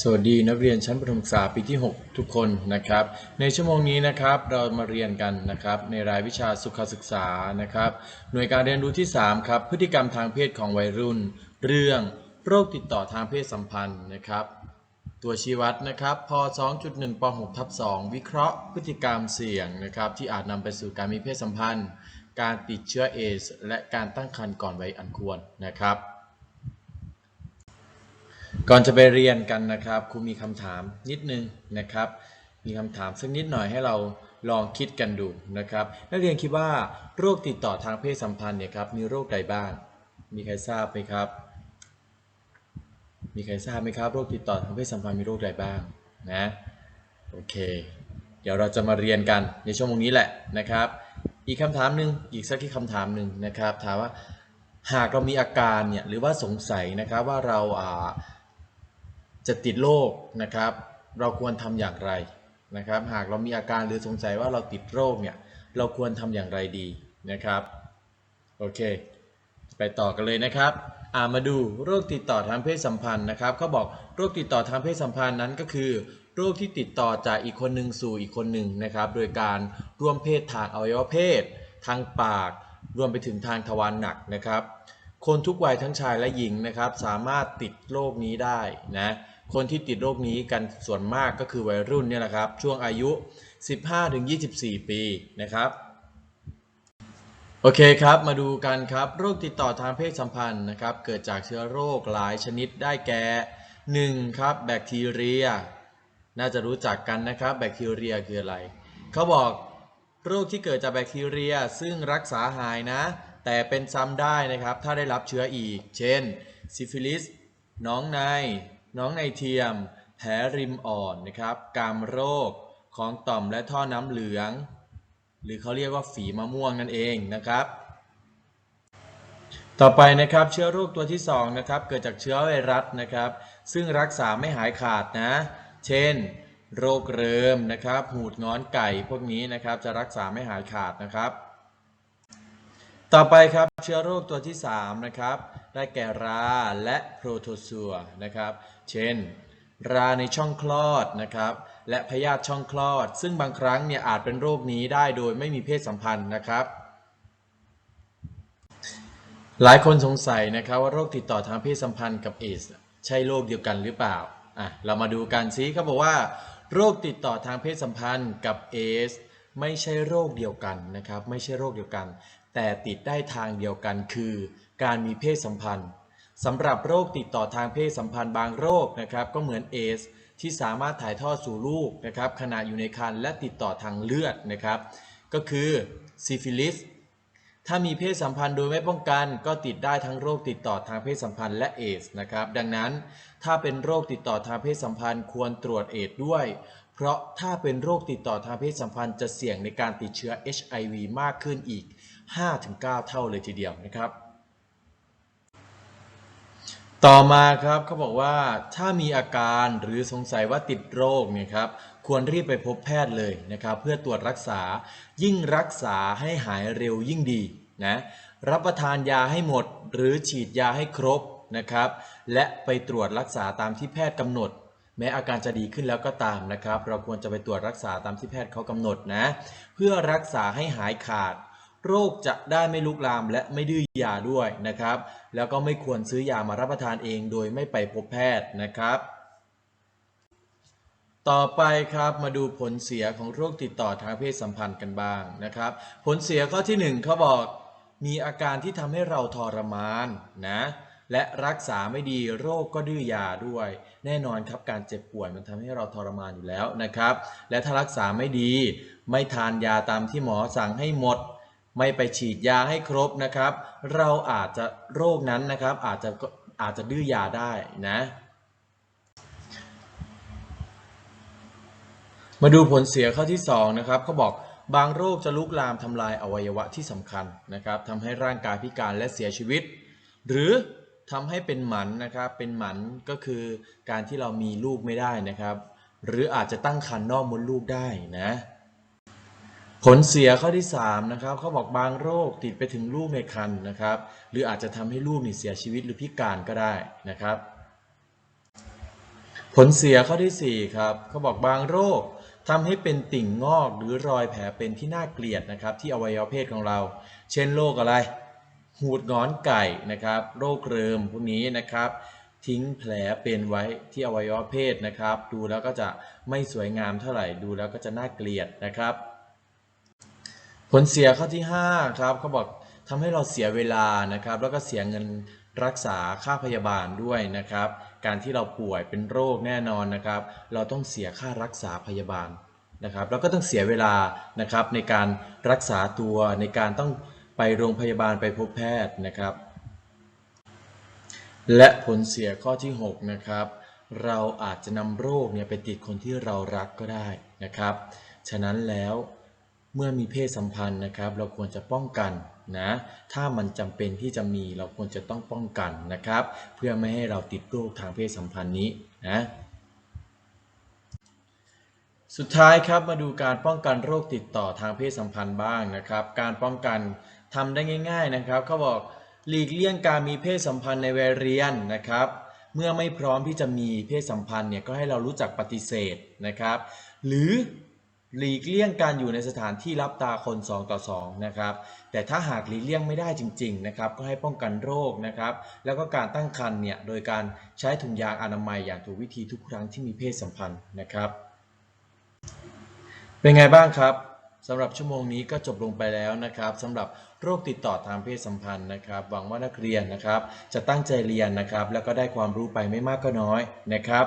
สวัสดีนักเรียนชั้นประถมศึกษาปีที่ 6 ทุกคนนะครับ ในชั่วโมงนี้นะครับเรามาเรียนกันนะครับในรายวิชาสุขศึกษานะครับ หน่วยการเรียนรู้ที่ 3 ครับ พฤติกรรมทางเพศของวัยรุ่น เรื่องโรคติดต่อทางเพศสัมพันธ์นะครับ ตัวชี้วัดนะครับพ2.1ป6ทับ2วิเคราะห์พฤติกรรมเสี่ยงนะครับ ที่อาจนำไปสู่การมีเพศสัมพันธ์ การติดเชื้อเอส และการตั้งครรภ์ก่อนวัยอันควรนะครับ ก่อนจะไปเรียนกันนะครับครูมีคำถามนิดนึงนะครับ มีคำถามสักนิดหน่อยให้เราลองคิดกันดูนะครับ นักเรียนคิดว่าโรคติดต่อทางเพศสัมพันธ์เนี่ยครับมีโรคใดบ้าง มีใครทราบไหมครับ มีใครทราบไหมครับ โรคติดต่อทางเพศสัมพันธ์มีโรคใดบ้างนะโอเค เดี๋ยวเราจะมาเรียนกันในช่วโมงนี้แหละนะครับ อีกคำถามหนึ่งอีกสักที่คำถามหนึ่งนะครับ ถามว่าหากเรามีอาการเนี่ยหรือว่าสงสัยนะครับว่าเราอ่า จะติดโรคนะครับ เราควรทำอย่างไรนะครับ หากเรามีอาการหรือสงสัยว่าเราติดโรคเนี่ยเราควรทำอย่างไรดีนะครับโอเค ไปต่อกันเลยนะครับามาดูโรคติดต่อทางเพศสัมพันธ์นะครับเขาบอกโรคติดต่อทางเพศสัมพันธ์นั้นก็คือ โรคที่ติดต่อจากอีกคนหนึ่งสู่อีกคนหนึ่งนะครับ โดยการร่วมเพศทางอวัยวะเพศ ทางปาก รวมไปถึงทางทวารหนักนะครับ คนทุกวัยทั้งชายและหญิงนะครับ สามารถติดโรคนี้ได้นะ คนที่ติดโรคนี้กันส่วนมากก็คือวัยรุ่นเนี่ยแหละครับ ช่วงอายุ 15-24 ปีนะครับโอเคครับ มาดูกันครับ โรคติดต่อทางเพศสัมพันธ์นะครับ เกิดจากเชื้อโรคหลายชนิดได้แก่ 1. ครับแบคทีเรีย น่าจะรู้จักกันนะครับ แบคทีเรียคืออะไร เขาบอกโรคที่เกิดจากแบคทีเรียซึ่งรักษาหายนะ แต่เป็นซ้ำได้นะครับ ถ้าได้รับเชื้ออีก เช่น ซิฟิลิสน้องใน น้องในเทียม แผลริมอ่อนนะครับกามโรคของต่อมและท่อน้ำเหลือง หรือเขาเรียกว่าฝีมะม่วงนั่นเองนะครับ ต่อไปนะครับเชื้อโรคตัวที่2นะครับเกิดจากเชื้อไวรัสนะครับ ซึ่งรักษาไม่หายขาดนะ เช่น โรคเริมนะครับ หูดงอนไก่พวกนี้นะครับจะรักษาไม่หายขาดนะครับต่อไปครับเชื้อโรคตัวที่ 3 นะครับ ได้แก่ราและโปรโตซัวนะครับ เช่น ราในช่องคลอดนะครับ และพยาธิช่องคลอด ซึ่งบางครั้งเนี่ยอาจเป็นโรคนี้ได้โดยไม่มีเพศสัมพันธ์นะครับ หลายคนสงสัยนะครับว่าโรคติดต่อทางเพศสัมพันธ์กับเอสใช่โรคเดียวกันหรือเปล่าอะเรามาดูกันซิเขาบอกว่า โรคติดต่อทางเพศสัมพันธ์กับเอสไม่ใช่โรคเดียวกันนะครับ ไม่ใช่โรคเดียวกัน แต่ติดได้ทางเดียวกันคือ การมีเพศสัมพันธ์ สำหรับโรคติดต่อทางเพศสัมพันธ์บางโรคนะครับก็เหมือนเอสที่สามารถถ่ายทอดสู่ลูกนะครับขณะอยู่ในครรภ์และติดต่อทางเลือดนะครับก็คือซิฟิลิสถ้ามีเพศสัมพันธ์โดยไม่ป้องกัน ก็ติดได้ทั้งโรคติดต่อทางเพศสัมพันธ์และเอสนะครับดังนั้นถ้าเป็นโรคติดต่อทางเพศสัมพันธ์ควรตรวจเอดส์ด้วย เพราะถ้าเป็นโรคติดต่อทางเพศสัมพันธ์จะเสี่ยงในการติดเชื้อ HIV มากขึ้นอีก 5-9 เท่าเลยทีเดียวนะครับ ต่อมาครับเขาบอกว่าถ้ามีอาการหรือสงสัยว่าติดโรคเนี่ยครับควรรีบไปพบแพทย์เลยนะครับเพื่อตรวจรักษายิ่งรักษาให้หายเร็วยิ่งดีนะรับประทานยาให้หมด หรือฉีดยาให้ครบนะครับและไปตรวจรักษาตามที่แพทย์กำหนด แม้อาการจะดีขึ้นแล้วก็ตามนะครับ เราควรจะไปตรวจรักษาตามที่แพทย์เขากำหนดนะเพื่อรักษาให้หายขาด โรคจะได้ไม่ลุกลามและไม่ดื้อยาด้วยนะครับ แล้วก็ไม่ควรซื้อยามารับประทานเองโดยไม่ไปพบแพทย์นะครับ ต่อไปครับมาดูผลเสียของโรคติดต่อทางเพศสัมพันธ์กันบ้างนะครับ ผลเสียข้อที่หนึ่งเขาบอกมีอาการที่ทำให้เราทรมานนะและรักษาไม่ดีโรคก็ดื้อยาด้วย แน่นอนครับการเจ็บป่วยมันทำให้เราทรมานอยู่แล้วนะครับ และถ้ารักษาไม่ดี ไม่ทานยาตามที่หมอสั่งให้หมด ไม่ไปฉีดยาให้ครบนะครับ เราอาจจะโรคนั้นนะครับ อาจจะอาจจะดื้อยาได้นะมาดูผลเสียข้อที่2นะครับเขาบอกบางโรคจะลุกลามทำลายอวัยวะที่สำคัญนะครับทำให้ร่างกายพิการและเสียชีวิต หรือทำให้เป็นหมันนะครับเป็นหมันก็คือการที่เรามีลูกไม่ได้นะครับ หรืออาจจะตั้งครรภ์นอกมดลูกได้นะ ผลเสียข้อที่3นะครับเขาบอกบางโรคติดไปถึงลูกในครรภ์นะครับ หรืออาจจะทำให้ลูกนี่เสียชีวิตหรือพิการก็ได้นะครับ ผลเสียข้อที่4ครับเขาบอกบางโรคทำให้เป็นติ่งงอกหรือรอยแผลเป็นที่น่าเกลียดนะครับ ที่อวัยวะเพศของเรา เช่นโรคอะไร หูดงอนไก่นะครับ โรคเริมพวกนี้นะครับ ทิ้งแผลเป็นไว้ที่อวัยวะเพศนะครับ ดูแล้วก็จะไม่สวยงามเท่าไหร่ดูแล้วก็จะน่าเกลียดนะครับ ผลเสียข้อที่ 5 ครับเขาบอกทำให้เราเสียเวลานะครับ แล้วก็เสียเงินรักษาค่าพยาบาลด้วยนะครับ การที่เราป่วยเป็นโรคแน่นอนนะครับ เราต้องเสียค่ารักษาพยาบาลนะครับแล้วก็ต้องเสียเวลานะครับในการรักษาตัวในการต้องไปโรงพยาบาลไปพบแพทย์นะครับ และผลเสียข้อที่ 6 นะครับ เราอาจจะนำโรคเนี่ยไปติดคนที่เรารักก็ได้นะครับ ฉะนั้นแล้ว เมื่อมีเพศสัมพันธ์นะครับ เราควรจะป้องกันนะ ถ้ามันจำเป็นที่จะมีเราควรจะต้องป้องกันนะครับ เพื่อไม่ให้เราติดโรคทางเพศสัมพันธ์นี้นะสุดท้ายครับมาดูการป้องกันโรคติดต่อทางเพศสัมพันธ์บ้างนะครับ การป้องกันทำได้ง่าย ๆนะครับเขาบอกหลีกเลี่ยงการมีเพศสัมพันธ์ในวัยเรียนนะครับ เมื่อไม่พร้อมที่จะมีเพศสัมพันธ์เนี่ยก็ให้เรารู้จักปฏิเสธนะครับ หรือ หลีกเลี่ยงการอยู่ในสถานที่รับตาคน 2 ต่อ 2 นะครับ แต่ถ้าหากหลีกเลี่ยงไม่ได้จริงๆนะครับ ก็ให้ป้องกันโรคนะครับ แล้วก็การตั้งครรภ์เนี่ยโดยการใช้ถุงยางอนามัยอย่างถูกวิธีทุกครั้งที่มีเพศสัมพันธ์นะครับ เป็นไงบ้างครับสำหรับชั่วโมงนี้ก็จบลงไปแล้วนะครับสำหรับโรคติดต่อทางเพศสัมพันธ์นะครับ หวังว่านักเรียนนะครับ จะตั้งใจเรียนนะครับ แล้วก็ได้ความรู้ไปไม่มากก็น้อยนะครับ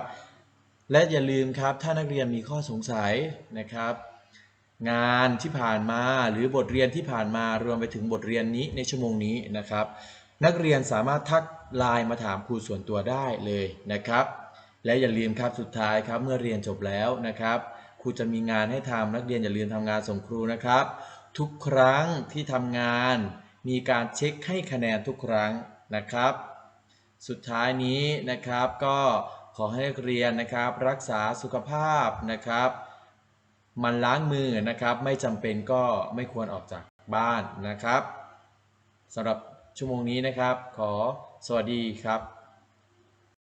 และอย่าลืมครับถ้านักเรียนมีข้อสงสัยนะครับ งานที่ผ่านมาหรือบทเรียนที่ผ่านมารวมไปถึงบทเรียนนี้ในชั่วโมงนี้นะครับ นักเรียนสามารถทักไลน์มาถามครูส่วนตัวได้เลยนะครับ และอย่าลืมครับสุดท้ายครับเมื่อเรียนจบแล้วนะครับครูจะมีงานให้ทำนักเรียนอย่าลืมทำงานส่งครูนะครับ ทุกครั้งที่ทำงาน มีการเช็คให้คะแนนทุกครั้งนะครับ สุดท้ายนี้นะครับก็ ขอให้นักเรียนนะครับ รักษาสุขภาพนะครับ มันล้างมือนะครับ ไม่จำเป็นก็ไม่ควรออกจากบ้านนะครับสำหรับชั่วโมงนี้นะครับ ขอสวัสดีครับ